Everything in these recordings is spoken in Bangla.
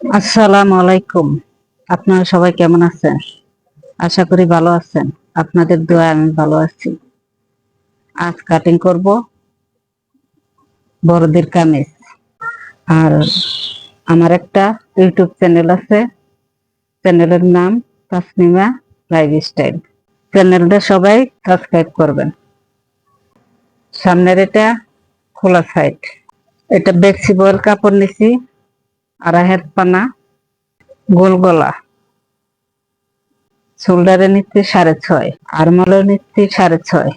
আসসালামু আলাইকুম। আপনারা সবাই কেমন আছেন? আশা করি ভালো আছেন। আপনাদের দোয়া আমি ভালো আছি। আজ কাটিং করব। বড়দের কামিজ। আর আমার একটা ইউটিউব চ্যানেল আছে। চ্যানেলের নাম তাসনিমা লাইফ স্টাইল চ্যানেলটা সবাই সাবস্ক্রাইব করবেন। সামনের এটা খোলা সাইড এটা বেক্সি বয়েল কাপড় নিছি। আড়াই হাত পানা, গোল গলা। শোল্ডারে নিচ্ছি সাড়ে ছয় আরমলে নিচ্ছি সাড়ে ছয়।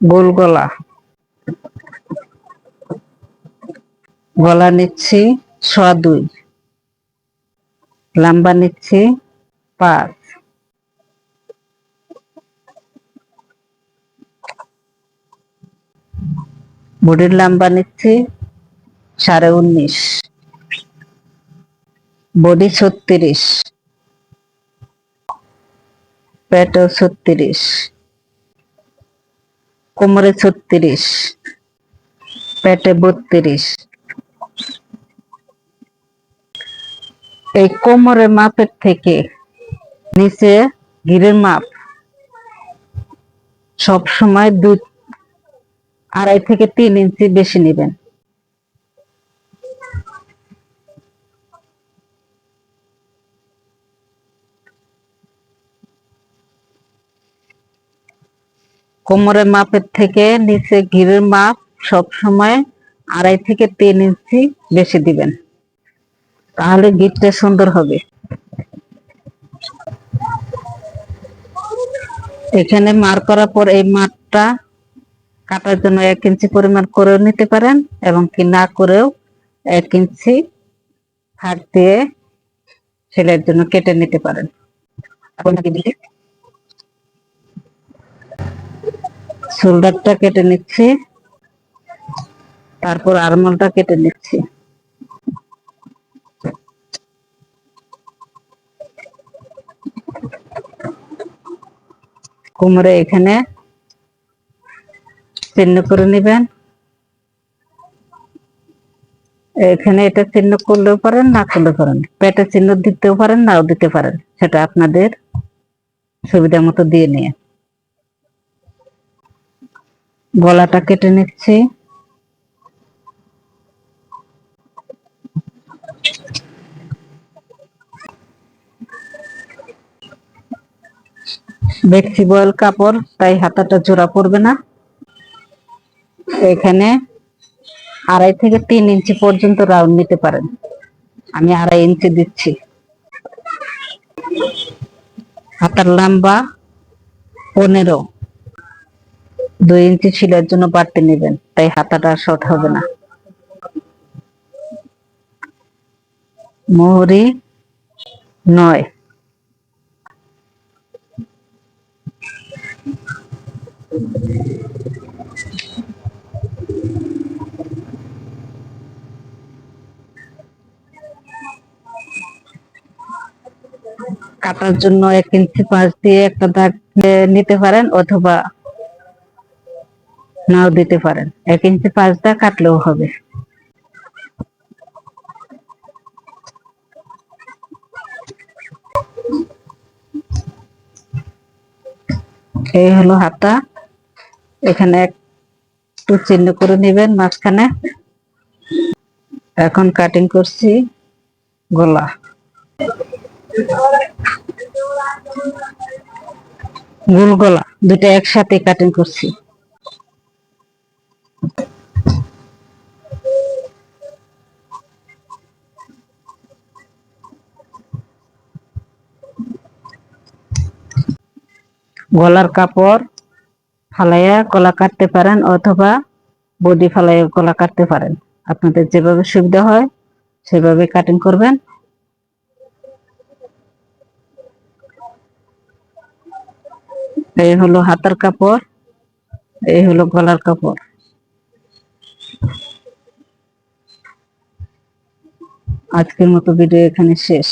গোল গলা। গলা নিচ্ছি সোয়া দুই। লম্বা নিচ্ছি পাঁচ। বডির লম্বা নিচ্ছি সাড়ে উনিশ। বডি ছত্রিশ। পেটও ছত্রিশ। কোমরে ছত্রিশ। পেটে বত্রিশ। এই কোমরের মাপের থেকে নিচে গিরের মাপ সব সময় দুই, আড়াই থেকে তিন ইঞ্চি বেশি নেবেন। কোমরের মাপের থেকে নিচে ঘিরের মাপ সব সময় আড়াই থেকে তিন ইঞ্চি বেশি দিবেন। তাহলে গিটটা সুন্দর হবে। এখানে মার করার পর এই মাপটা কাটার জন্য এক ইঞ্চি পরিমাণ করেও নিতে পারেন এবং কি না করেও এক ইঞ্চি হাত দিয়ে সেলাইয়ের জন্য কেটে নিতে পারেন। শোল্ডারটা কেটে নিচ্ছি। তারপর আরমলটা কেটে নিচ্ছি। কোমরে এখানে চিহ্ন করে নেবেন। এখানে এটা চিহ্ন করলেও পারেন, না করলেও পারেন। পেটে চিহ্ন দিতেও পারেন, নাও দিতে পারেন। সেটা আপনাদের সুবিধা মতো দিয়ে নিয়ে। গলাটা কেটে নিচ্ছি। বেক্সি বয়েল কাপড়, তাই হাতাটা জোড়া পড়বে না। এখানে আড়াই থেকে তিন ইঞ্চি পর্যন্ত রাউন্ড নিতে পারেন। আমি আড়াই ইঞ্চি দিচ্ছি। হাতার লম্বা পনেরো। দুই ইঞ্চি ছিলের জন্য বাড়তি নেবেন, তাই হাতাটা শর্ট হবে না। মোহরি নয়। কাটার জন্য এক ইঞ্চি পাঁচ দিয়ে একটা দাগ নিতে পারেন অথবা নাও দিতে পারেন। এক ইঞ্চি পাঁচ দাগ কাটলেও হবে। এই হলো হাতা। এখানে একটু চিহ্ন করে নেবেন মাঝখানে। এখন কাটিং করছি গলা। গোল গলা দুটা একসাথে কাটিং করছি। গলার কাপড় ফালাইয়া গলা কাটতে পারেন অথবা বডি ফালাইয়া গলা কাটতে পারেন। আপনাদের যেভাবে সুবিধা হয়, সেভাবে কাটিং করবেন। এই হলো হাতার কাপড়, এই হলো গলার কাপড়। আজকের মতো ভিডিও এখানে শেষ।